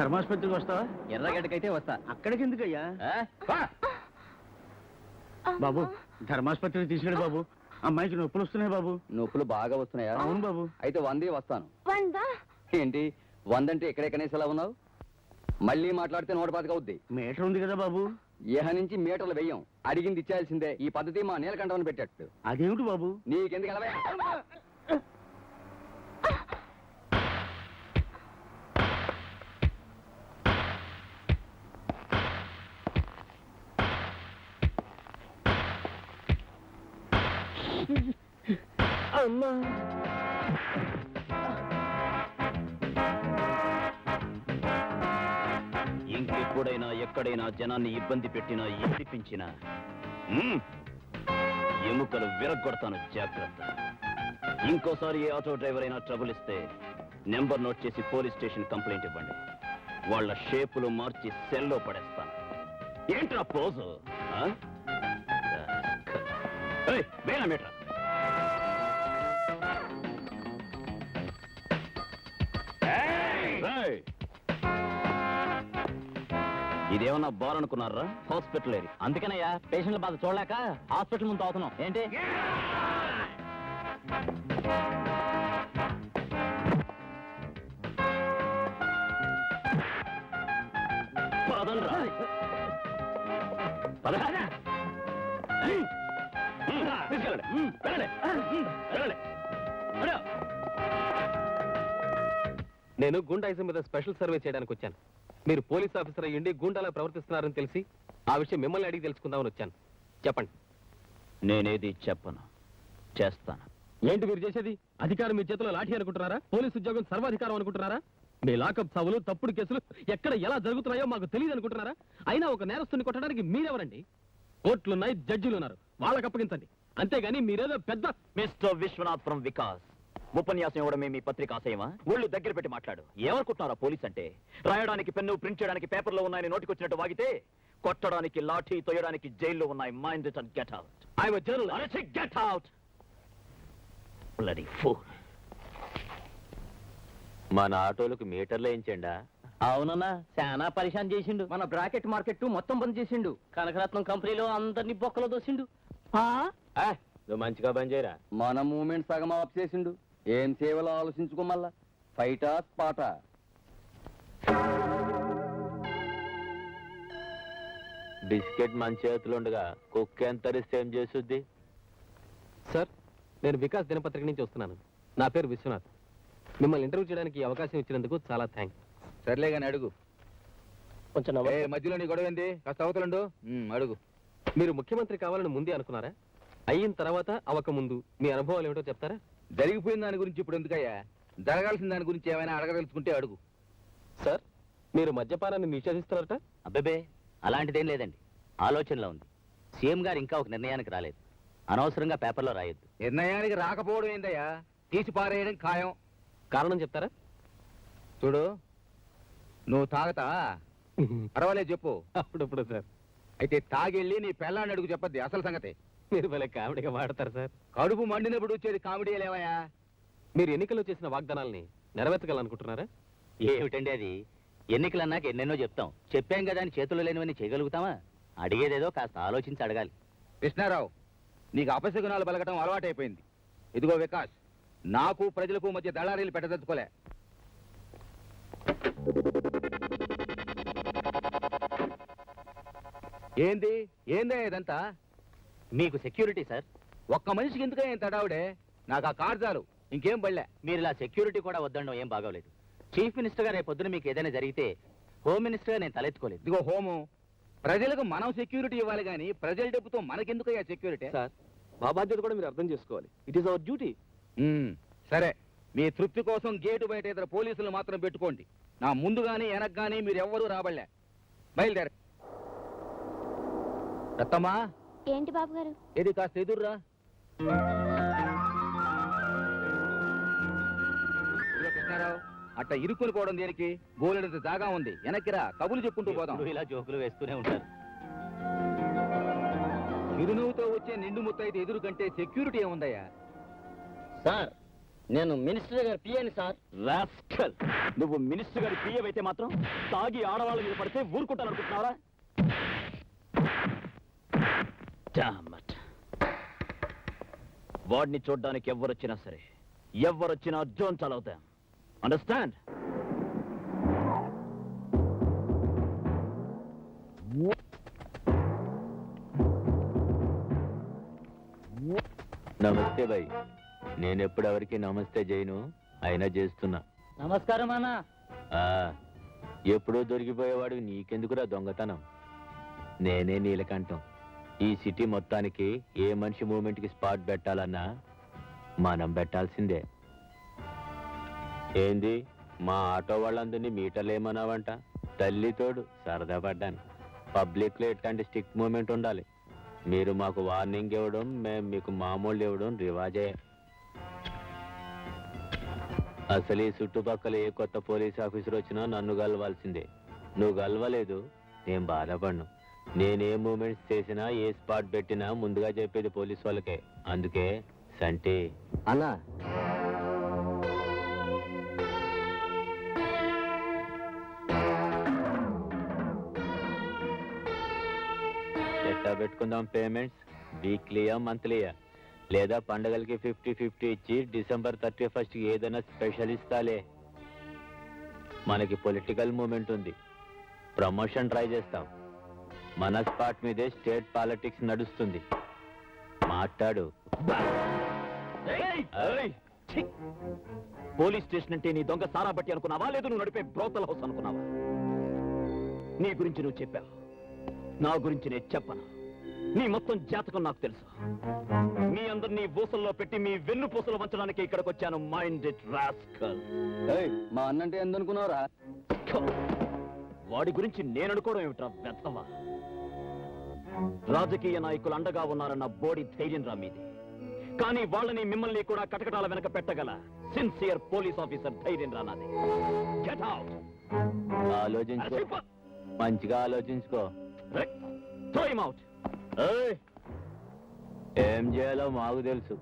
ధర్మాసుపత్రికి వస్తావా? ఎర్రగడ్డకైతే వస్తా. అక్కడికి ఎందుకయ్యా. బాబు ధర్మాసుపత్రికి తీసుకెళ్ళి బాబు. అమ్మాయికి నొప్పులు వస్తున్నాయి బాబు. నొప్పులు బాగా వస్తున్నాయా? అవును బాబు. అయితే వందే వస్తాను. ఏంటి? వందంటే ఇక్కడే కనీసలా ఉన్నావు? మళ్ళీ మాట్లాడితే నూట పాతిక అవుద్ది. మీటర్ ఉంది కదా బాబు. ఇహ నుంచి మీటర్లు వెయ్యం. అడిగింది ఇచ్చేయాల్సిందే. ఈ పద్ధతి మా నీలకంఠమని పెట్టట్టు. అదేమిటి బాబు? నీకెందుకు ఎలా అమ్మా. ఇంకెప్పుడైనా ఎక్కడైనా జనాన్ని ఇబ్బంది పెట్టినా ఏడిపించినా మ్మ్, ఎముకలు విరగొడతాను జాగ్రత్త. ఇంకోసారి ఏ ఆటో డ్రైవర్ అయినా ట్రబుల్ ఇస్తే నెంబర్ నోట్ చేసి పోలీస్ స్టేషన్ కంప్లైంట్ ఇవ్వండి. వాళ్ళ షేపులు మార్చి సెల్లో పడేస్తాను. ఏంట్రా పోజు ఆ? ఏయ్, వేనా ఇదేమన్నా బార్ అనుకున్నారా హాస్పిటల్ ఏరి అందుకనయ్యా పేషెంట్ల బాధ చూడలేక హాస్పిటల్ ముందు అవుతున్నాం ఏంటి పదండ్రా. పద. తీసుకెళ్ళండి. వెళ్ళండి. వెళ్ళండి. నేను గుండాయిజం మీద స్పెషల్ సర్వే చేయడానికి వచ్చాను. మీరు పోలీస్ ఆఫీసర్ అయ్యండి గుండాలా ప్రవర్తిస్తున్నారని తెలిసి ఆ విషయం మిమ్మల్ని అడిగి తెలుసుకుందామని వచ్చాను. చెప్పండి. నేనేది చెప్పను. చేస్తాను. ఏంటి మీరు చేసేది? అధికారం మీ చేతిలో లాఠీ అనుకుంటున్నారా? పోలీస్ ఉద్యోగం సర్వాధికారం అనుకుంటున్నారా? మీ లాకప్ చావులు తప్పుడు కేసులు ఎక్కడ ఎలా జరుగుతున్నాయో మాకు తెలియదు అనుకుంటున్నారా? అయినా ఒక నేరస్తుని కొట్టడానికి మీరెవరండి? కోర్టులున్నాయి జడ్జిలు ఉన్నారు వాళ్ళకి అప్పగించండి. అంతేగాని మీరేదో పెద్ద మిస్టర్ విశ్వనాథ్ ఫ్రమ్ వికాస్ ఉపన్యాసం ఇవ్వడమే మీ పత్రిక ఆశయమా? ఒళ్ళు దగ్గర పెట్టి మాట్లాడు. ఏమనుకుంటున్నారా పోలీస్ అంటే? రాయడానికి పెన్ను ప్రింట్ చేయడానికి పేపర్లో ఉన్నాయని నోటికొచ్చినట్టు వాగితే కొట్టడానికి లాఠీ తొయ్యడానికి జైల్లో ఉన్నాయి. Mind it and get out I journal get out bloody fool మన ఆటోలకు మీటర్లు వేయించండా? అవునన్నా చాలా పరిశాన్ చేసిండు. మన బ్రాకెట్ మార్కెట్ మొత్తం బంద్ చేసిండు. కనకరత్నం కంపెనీలో అందరినీ బొక్కలో దోసిండు. నువ్వు మంచిగా బంద్ చేయరా మన మూమెంట్ సగం ఆఫ్ చేసిండు. ఏం సేవలో ఆలోచించుకోమల్లా ఫైటా స్పాటా బిస్కెట్ మన చేతిలో ఉండగా కుక్క ఎంత ఏం చేసుద్ది? సార్ నేను వికాస్ దినపత్రిక నుంచి వస్తున్నాను. నా పేరు విశ్వనాథ్. మిమ్మల్ని ఇంటర్వ్యూ చేయడానికి అవకాశం ఇచ్చినందుకు చాలా థ్యాంక్స్ సర్లే కానీ అడుగు. కొంచెం ఏ మధ్యలో నీ గొడవ ఏంది? కాస్త అవతలండు. ఉమ్, అడుగు. మీరు ముఖ్యమంత్రి కావాలని ముందే అనుకున్నారా? అయిన తర్వాత అవక ముందు మీ అనుభవాలు ఏమిటో చెప్తారా? జరిగిపోయిన దాని గురించి ఇప్పుడు ఎందుకయ్యా? జరగాల్సిన దాని గురించి ఏమైనా అడగదలుచుకుంటే అడుగు. సార్ మీరు మద్యపానాన్ని నిషేధిస్తున్నారట? అబ్బెబే అలాంటిదేం లేదండి. ఆలోచనలో ఉంది. సీఎం గారు ఇంకా ఒక నిర్ణయానికి రాలేదు. అనవసరంగా పేపర్లో రాయొద్దు. నిర్ణయానికి రాకపోవడం ఏందయ్యా? తీసి పారేయడం ఖాయం. కారణం చెప్తారా? చూడు నువ్వు తాగతా? పర్వాలేదు చెప్పు. అప్పుడప్పుడు సార్. అయితే తాగెళ్ళి నీ పెళ్ళాన్ని అడుగు చెప్పద్ది అసలు సంగతి. మీరు భలే కామెడీగా వాడతారు సార్. కడుపు మండినప్పుడు వచ్చేది కామెడీ లేవయ్యా. మీరు ఎన్నికల్లో చేసిన వాగ్దానాల్ని నెరవేర్చగలనుకుంటున్నారా ఏమిటండి అది? ఎన్నికలన్నాక ఎన్నెన్నో చెప్తాం. చెప్పాం కదా అని చేతుల్లో లేనివన్నీ చేయగలుగుతామా? అడిగేదేదో కాస్త ఆలోచించి అడగాలి. కృష్ణారావు నీకు అపశకునాలు పలకటం అలవాటైపోయింది. ఇదిగో వికాస్ నాకు ప్రజలకు మధ్య దళారీలు పెట్టదలుచుకోలే ఏంది? ఏందే ఇదంతా? మీకు సెక్యూరిటీ సార్ ఒక్క మనిషికి ఎందుకే ఇంత తడావుడే నాకు ఆ కార్ చాలు. ఇంకేం బళ్ళే మీరు ఇలా సెక్యూరిటీ కూడా వద్దడం ఏం బాగోలేదు. చీఫ్ మినిస్టర్గా రేపు పొద్దున మీకు ఏదైనా జరిగితే హోమ్ మినిస్టర్ నేను తలెత్తుకోలేదు. ఇదిగో హోము ప్రజలకు మనం సెక్యూరిటీ ఇవ్వాలి కానీ ప్రజల డబ్బుతో మనకెందుకయ్యా సెక్యూరిటీ సార్ మా బాధ్యత కూడా మీరు అర్థం చేసుకోవాలి. ఇట్ ఈస్ అవర్ డ్యూటీ సరే మీ తృప్తి కోసం గేటు బయట ఇద్దరు పోలీసులు మాత్రం పెట్టుకోండి. నా ముందు గాని వెనక్ గాని మీరు ఎవ్వరూ రాబడలే. బయలుదేర రత్తమ్మా. ఏంటి బాబు గారు ఏది కాస్త ఎదుర్రా. కృష్ణారావు అట్ట ఇరుక్కుని పోవడం దేనికి? బోలెడంత జాగా ఉంది. వెనక్కిరా కబులు చెప్పుకుంటూ పోదాం. ఎప్పుడూ ఇలా జోకులు వేస్తూనే ఉంటారు. చిరునవ్వుతో వచ్చే నిండు ముత్తైతే ఎదురు కంటే సెక్యూరిటీ ఏముందయ్యా సార్ నేను మినిస్టర్ గారు పియని సార్. రాస్కల్! నువ్వు మినిస్టర్ గారి అయితే మాత్రం తాగి ఆడవాళ్ళ మీద పడితే ఊరుకుంటాను అనుకుంటున్నావా వాడిని చూడ్డానికి ఎవ్వరొచ్చినా సరే ఎవ్వరొచ్చినా జోన్ చలవుతాం. అండర్స్టాండ్ నమస్తే భయ్ నేను ఎప్పుడు ఎవరికి నమస్తే చేయను అయినా చేస్తున్నా నమస్కారం అన్న. ఆ ఎప్పుడూ దొరికిపోయేవాడు నీకెందుకురా దొంగతనం? నేనే నీలకంఠం. ఈ సిటీ మొత్తానికి ఏ మనిషి మూమెంట్కి స్పాట్ పెట్టాలన్నా మనం పెట్టాల్సిందే. ఏంది? మా ఆటో వాళ్ళందరినీ మీటర్లు ఏమన్నావంట? తల్లితోడు సరదా పడ్డాను. పబ్లిక్లో ఎట్లాంటి స్టిక్ మూమెంట్ ఉండాలి? మీరు మాకు వార్నింగ్ ఇవ్వడం మేము మీకు మామూలు ఇవ్వడం రివాజే. అసలు ఈ చుట్టుపక్కల ఏ కొత్త పోలీస్ ఆఫీసర్ వచ్చినా నన్ను గలవాల్సిందే నువ్వు గలవలేదు నేను బాధపడ్ను నేనే మూమెంట్స్ చేసినా ఏ స్పాట్ పెట్టినా ముందుగా చెప్పేది పోలీస్ వాళ్ళకే. అందుకే సంటే. అన్నా. ఎట్టా పెట్టుకుందాం పేమెంట్స్ వీక్లీయా మంత్లీయా లేదా పండగలకి ఫిఫ్టీ ఫిఫ్టీ ఇచ్చి డిసెంబర్ థర్టీ ఫస్ట్ ఏదైనా స్పెషల్ ఇస్తాలే. మనకి పొలిటికల్ మూమెంట్ ఉంది. ప్రమోషన్ ట్రై చేస్తాం. మన స్పాట్ మీదే స్టేట్ పాలిటిక్స్ నడుస్తుంది. మాట్లాడు! పోలీస్ స్టేషన్ అంటే నీ దొంగ సారా బట్టి అనుకున్నావా? లేదు నువ్వు నడిపే బ్రోతల్ హౌస్ అనుకున్నావా? నీ గురించి నువ్వు చెప్పావు. నా గురించి నేను చెప్పను. నీ మొత్తం జాతకం నాకు తెలుసు. మీ అందరినీ ఊసల్లో పెట్టి మీ వెన్ను పూసలు వంచడానికి ఇక్కడికి వచ్చాను మైండ్ ఇట్ రాస్కల్ మా అన్నంటే ఎందుకున్నావురా వాడి గురించి నేను అనుకోవడం ఏమిట్రా వ్యర్థమా? రాజకీయ నాయకులు అండగా ఉన్నారన్న బోడి ధైర్యం రా మీది. కానీ వాళ్ళని మిమ్మల్ని కూడా కటకటాల వెనక పెట్టగల సిన్సియర్ పోలీస్ ఆఫీసర్ ధైర్యం రా నాది. మంచిగా ఆలోచించుకో. అవుట్ ఏం చేయాలో మాకు తెలుసు.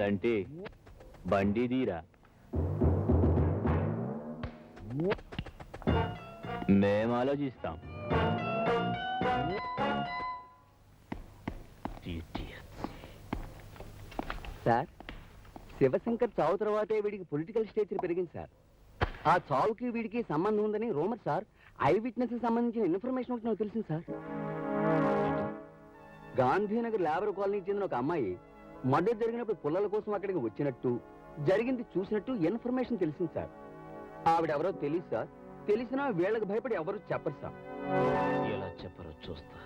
తంటి బండి తీరా. మేం ఆలోచిస్తాం. సార్ శివశంకర్ చావు తర్వాతే వీడికి పొలిటికల్ స్టేచర్ పెరిగింది సార్. ఆ చావుకి వీడికి సంబంధం ఉందని రూమర్ సార్ ఐ విట్నెస్ సంబంధించిన ఇన్ఫర్మేషన్ ఒకటి నాకు తెలిసింది సార్. గాంధీనగర్ లేబర్ కాలనీకి చెందిన ఒక అమ్మాయి మర్డర్ జరిగినప్పుడు పుల్లల కోసం అక్కడికి వచ్చినట్టు జరిగింది చూసినట్టు ఇన్ఫర్మేషన్ తెలిసింది సార్. ఆవిడెవరో తెలియదు సార్. తెలిసినా వీళ్ళకి భయపడి ఎవరు చెప్పరు సార్. ఎలా చెప్పరో చూస్తా.